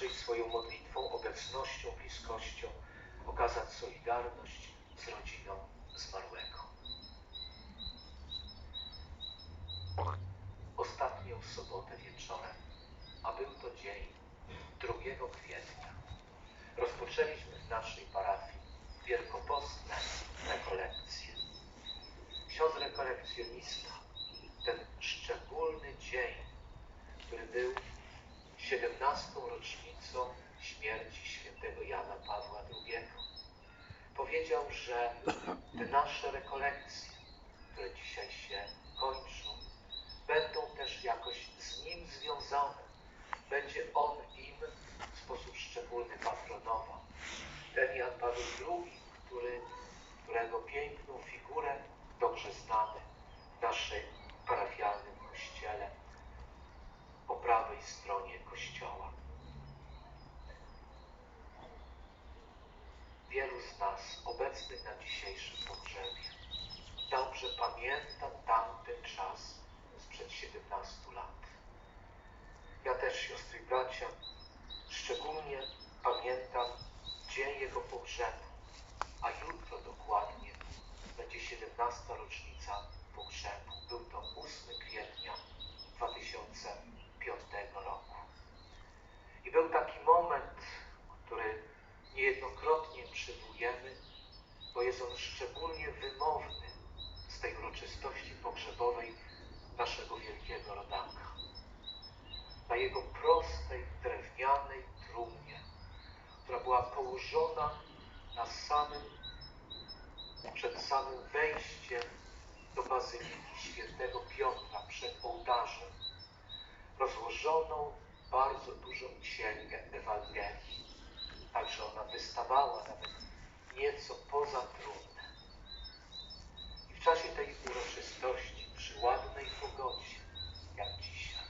i swoją modlitwą, obecnością, bliskością okazać solidarność z rodziną zmarłego. Ostatnią sobotę wieczorem, a był to dzień 2 kwietnia, rozpoczęliśmy w naszej parafii wielkopostne rekolekcje. Ksiądz rekolekcjonista, ten szczególny dzień, który był 17. rocznicą śmierci świętego Jana Pawła II, powiedział, że te nasze rekolekcje, które dzisiaj się kończą, będą też jakoś z nim związane. Będzie on im w sposób szczególny patronował. Ten Jan Paweł II, który, którego piękną figurę dobrze znamy w naszym parafialnym kościele po prawej stronie kościoła. Wielu z nas obecnych na dzisiejszym pogrzebie dobrze pamięta tamten czas sprzed 17 lat. Ja też, siostry i bracia, szczególnie pamiętam dzień jego pogrzebu, a jutro dokładnie będzie 17. rocznica pogrzebu. Był to 8 kwietnia 2005 roku. Był taki moment, który niejednokrotnie przywołujemy, bo jest on szczególnie wymowny z tej uroczystości pogrzebowej naszego wielkiego rodaka. Na jego prostej, drewnianej trumnie, która była położona na samym, przed samym wejściem do Bazyliki Świętego Piotra, przed ołtarzem, rozłożoną bardzo dużą księgę Ewangelii. Także ona wystawała nawet nieco poza trumnę. I w czasie tej uroczystości, przy ładnej pogodzie, jak dzisiaj,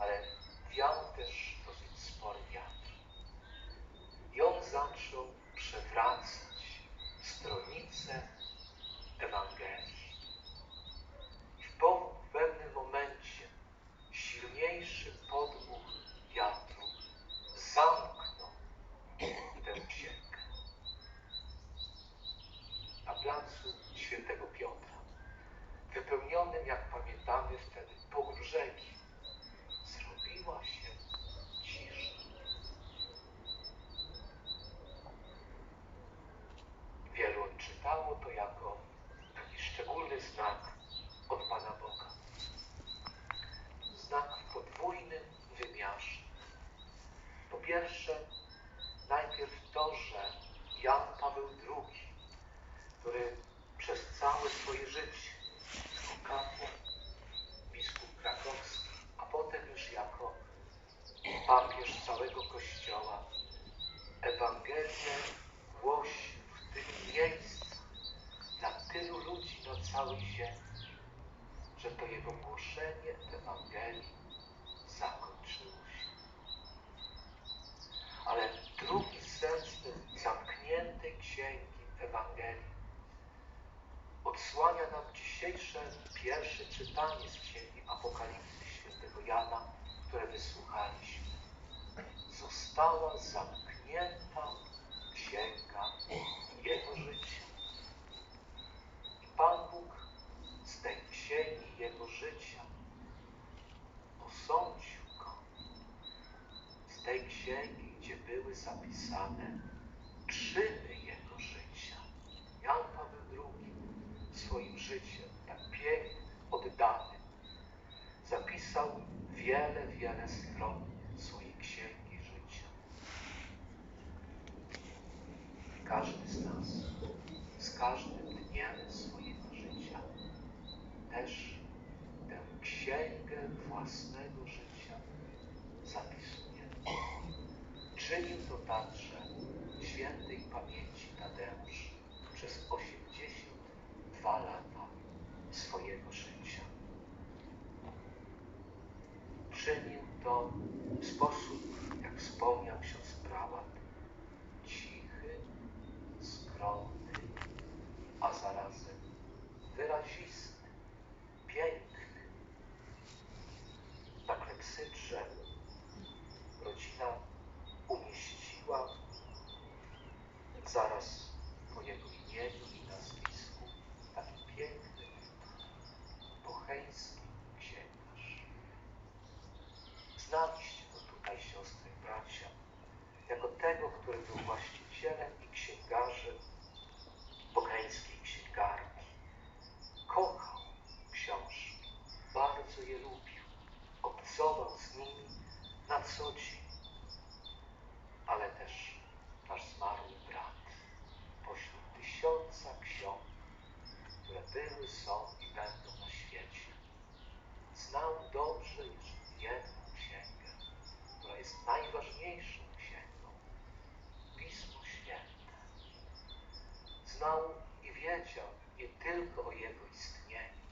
ale wiał też dosyć spory wiatr. I on zaczął przewracać stronice Ewangelii. I w po- w pewnym momencie silniejszy podmuch wiatru zamknął tę księgę. Na placu Świętego Piotra, wypełnionym, jak pamiętamy wtedy, pogrzebiem, zrobiła się cisza. Wielu odczytało to jako taki szczególny znak od Pana Boga. Znak w podwójnym wymiarze. Po pierwsze, najpierw to, że Jan Paweł II, który przez całe swoje życie jako kapłan, biskup krakowski, a potem już jako papież całego Kościoła, Ewangelię głosił w tym miejscu tylu ludzi na całej ziemi, że to jego głoszenie Ewangelii zakończyło się. Ale drugi sens tej zamkniętej księgi Ewangelii odsłania nam dzisiejsze pierwsze czytanie z księgi Apokalipsy świętego Jana, które wysłuchaliśmy. Została zamknięta księga jego życia. Księgi jego życia osądził go. Z tej księgi, gdzie były zapisane czyny jego życia. Jan Paweł II swoim życiem, tak pięknie oddany, zapisał wiele, wiele stron swojej księgi życia. Każdy z nas, z każdym dniem życia, też tę księgę własnego życia zapisuje. Czynił to także świętej pamięci Tadeusz przez 82 lata swojego życia. czynił to w sposób, jak wspomniał ksiądz shut będą na świecie, znał dobrze jeszcze jedną księgę, która jest najważniejszą księgą, Pismo Święte. Znał i wiedział nie tylko o jego istnieniu,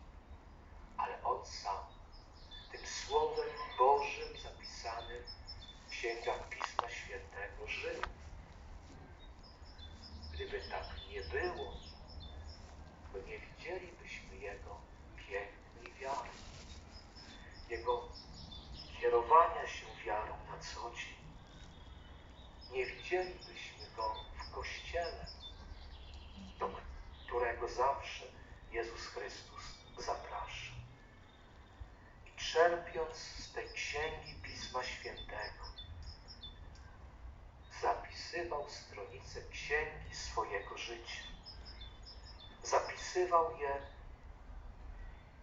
ale on sam tym Słowem Bożym zapisanym w księgach Pisma Świętego żył. Gdyby tak nie było, to nie widzielibyśmy Jego pięknej wiary, Jego kierowania się wiarą na co dzień. Nie widzielibyśmy Go w Kościele, do którego zawsze Jezus Chrystus zaprasza. I czerpiąc z tej księgi Pisma Świętego, zapisywał stronice księgi swojego życia. Zapisywał je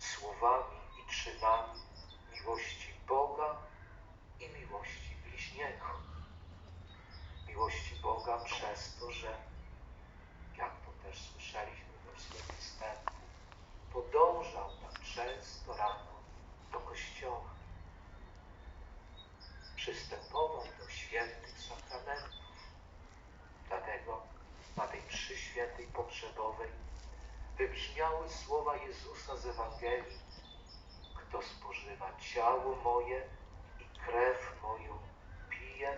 słowami i czynami miłości Boga i miłości bliźniego. Miłości Boga przez to, że, jak to też słyszeliśmy we wstępu podążał tak często rano do kościoła. Przystępował do świętych sakramentów. Dlatego na tej mszy świętej pogrzebowej wybrzmiały słowa Jezusa z Ewangelii. Kto spożywa ciało moje i krew moją pije,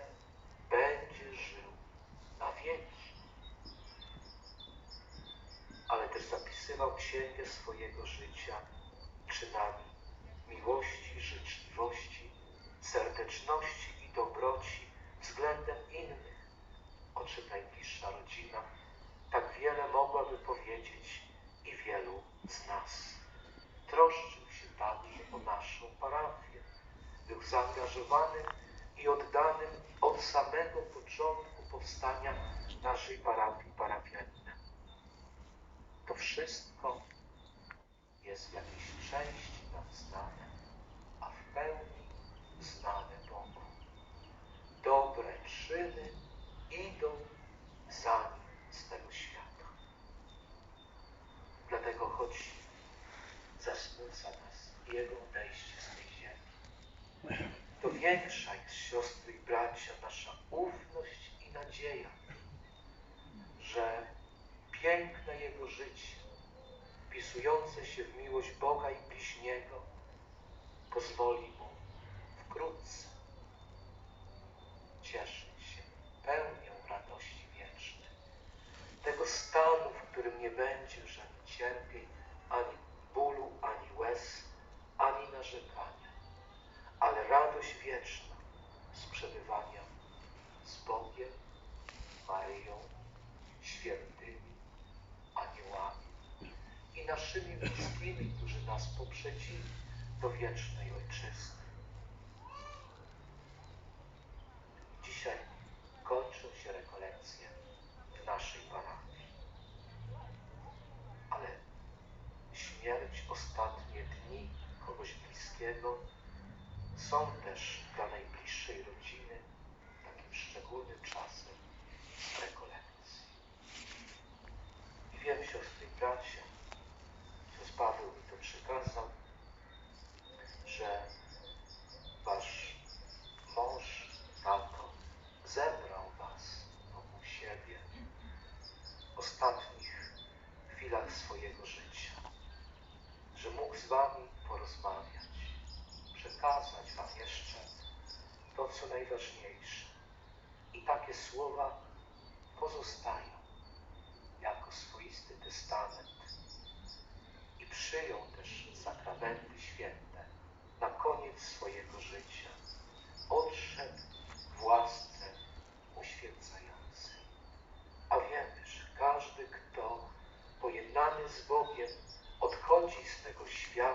będzie żył na wieki. Ale też zapisywał księgę swojego życia czynami miłości, życzliwości, serdeczności i dobroci względem innych, o czym najbliższa rodzina tak wiele mogłaby powiedzieć i wielu z nas. Troszczył się także o naszą parafię. Był zaangażowanym i oddanym od samego początku powstania naszej parafii parafianina. To wszystko jest w jakiejś części nam znane, a w pełni znane Bogu. Dobre czyny idą za nim z tego świata. Dlatego choć zasmuca nas Jego odejście z tej ziemi, to większa jest, siostry i bracia, nasza ufność i nadzieja, że piękne Jego życie, wpisujące się w miłość Boga i bliźniego, pozwoli Mu wkrótce świętymi, aniołami i naszymi bliskimi, którzy nas poprzedzili do wiecznej Ojczyzny. Dzisiaj kończą się rekolekcje w naszej parafii. Ale śmierć, ostatnie dni kogoś bliskiego są też dla najbliższej rodziny i bracia, ksiądz Paweł mi to przekazał, że wasz mąż, tato, zebrał was wokół siebie w ostatnich chwilach swojego życia, że mógł z wami porozmawiać, przekazać Wam jeszcze to, co najważniejsze. I takie słowa pozostają Testament i przyjął też sakramenty święte na koniec swojego życia. Odszedł w łasce uświęcającej. A wiemy, że każdy, kto pojednany z Bogiem odchodzi z tego świata,